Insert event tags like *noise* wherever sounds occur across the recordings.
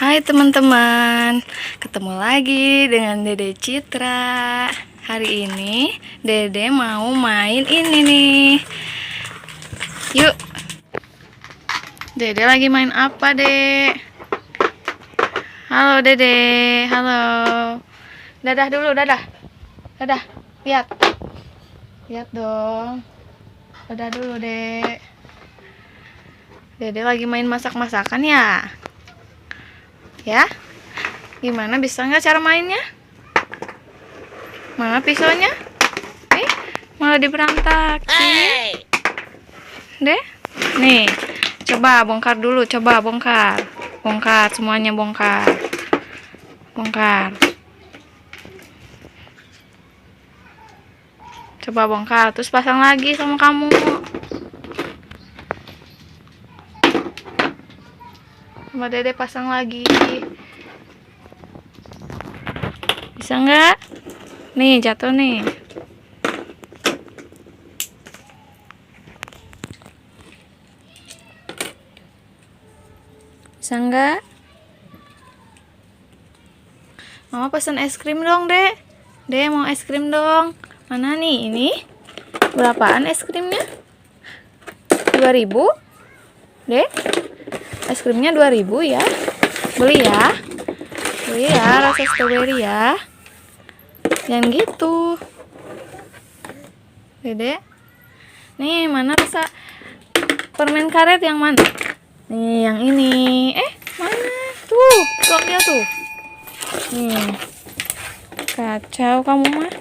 Hai teman-teman, ketemu lagi dengan Dede Citra. Hari ini Dede mau main ini nih. Yuk. Dede lagi main apa, Dek? Halo, Dede. Halo. Dadah dulu, dadah. Dadah. Lihat. Lihat dong. Dadah dulu, Dek. Dede lagi main masak-masakan ya? Ya? Gimana bisa nggak cara mainnya? Mana pisaunya? Nih, malah diberantakin. Deh, nih, coba bongkar dulu, coba bongkar, bongkar semuanya bongkar, bongkar. Coba bongkar, terus pasang lagi sama kamu. Sama dede pasang lagi. Bisa nggak? Nih, jatuh nih. Bisa nggak? Mama pesan es krim dong, Dek. Dek, mau es krim dong. Mana nih? Ini? Berapaan es krimnya? 2000? Dek? Es krimnya 2000 ya. Beli ya. Beli ya, rasa strawberry ya. Jangan gitu. Dede. Nih, mana rasa permen karet yang mana? Nih, yang ini. Eh, mana? Tuh, tuh ambil tuh. Nih. Kacau kamu mah.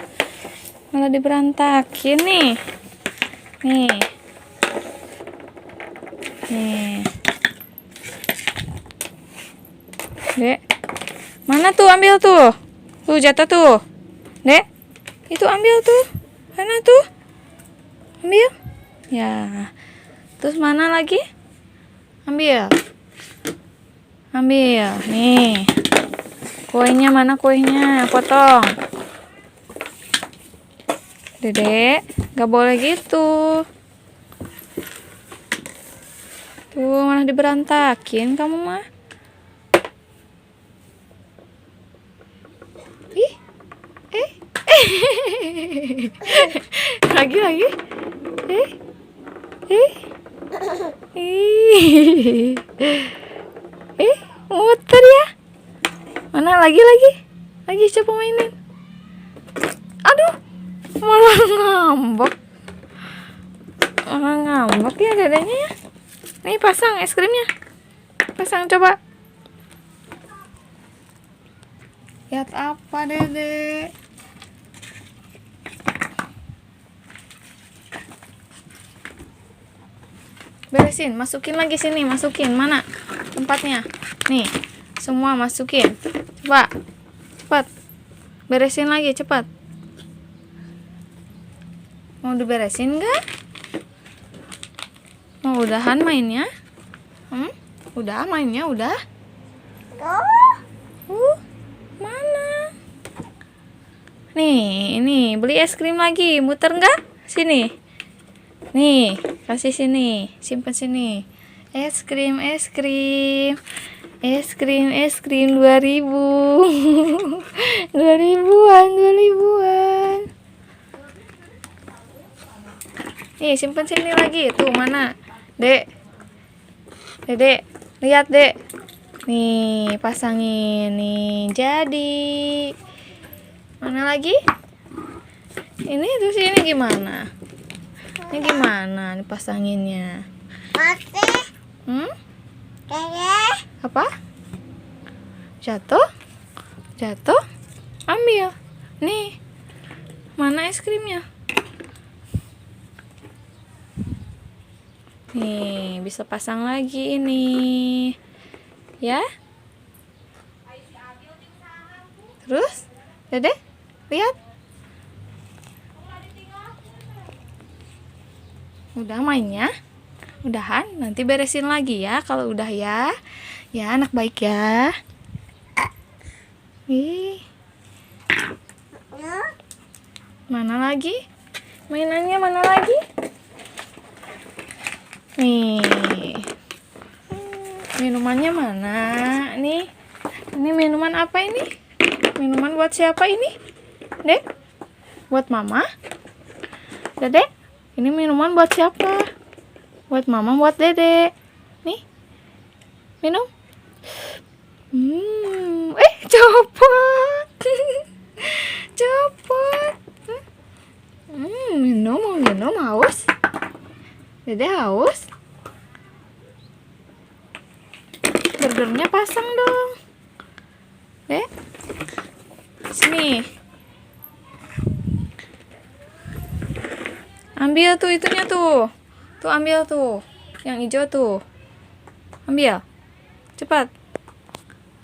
Malah diberantakin nih. Nih. Nih. Dek. Mana tuh ambil tuh? Tuh jatuh tuh. Dek. Itu ambil tuh. Mana tuh? Ambil. Ya. Terus mana lagi? Ambil. Ambil. Nih. Kuenya mana kuenya? Potong. Dedek, gak boleh gitu. Tuh, malah diberantakin kamu mah. Ih, eh, *laughs* lagi lagi, eh, eh, ih, eh, muter ya. Mana lagi lagi, lagi coba mainin. Aduh, malah ngambek, malah ngambek ya dadanya ya. Nih pasang es krimnya, pasang coba. Lihat apa dede? Beresin, masukin lagi sini, masukin mana tempatnya? Nih, semua masukin. Coba, cepat. Beresin lagi, cepat. Mau diberesin nggak? Mau udahan mainnya? Hmm? Udah mainnya, udah? Uh, mana? Nih, ini beli es krim lagi. Muter nggak? Sini. Nih, kasih sini. Simpan sini. Es krim, es krim. Es krim, es krim 2000. 2000-an, 2000-an. Nih, simpan sini lagi. Tuh, mana? Dek. Dedek, lihat, Dek. Nih, pasangin nih. Jadi. Mana lagi? Ini terus ini gimana? Ini gimana dipasanginnya? Hmm? Apa? Jatuh? Jatuh? Ambil. Nih. Mana es krimnya? Nih, bisa pasang lagi ini. Ya? Terus? Dede? Lihat. Udah mainnya? Udahan? Nanti beresin lagi ya kalau udah ya. Ya, anak baik ya. Ih. Mana lagi? Mainannya mana lagi? Nih. Minumannya mana? Nih. Ini minuman apa ini? Minuman buat siapa ini? Dek? Buat mama? Dedek? Ini minuman buat siapa? Buat mama, buat dedek. Nih. Minum. Hmm, eh copot. *laughs* copot. Hmm, minum, mau minum haus? Dede haus? Burgernya pasang dong. Dek. Sini. Ambil tuh itunya tuh. Tuh ambil tuh. Yang hijau tuh. Ambil. Cepat.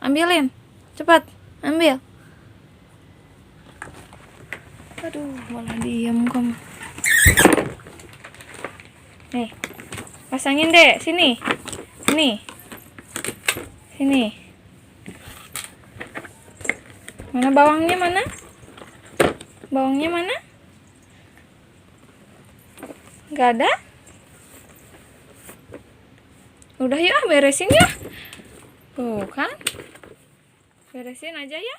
Ambilin. Cepat. Ambil. Aduh, malah diem kamu. Nih. Pasangin deh, sini. Sini. Sini. Mana bawangnya mana? Bawangnya mana? Gak ada? Udah ya, beresin ya. Tuh kan? Beresin aja ya.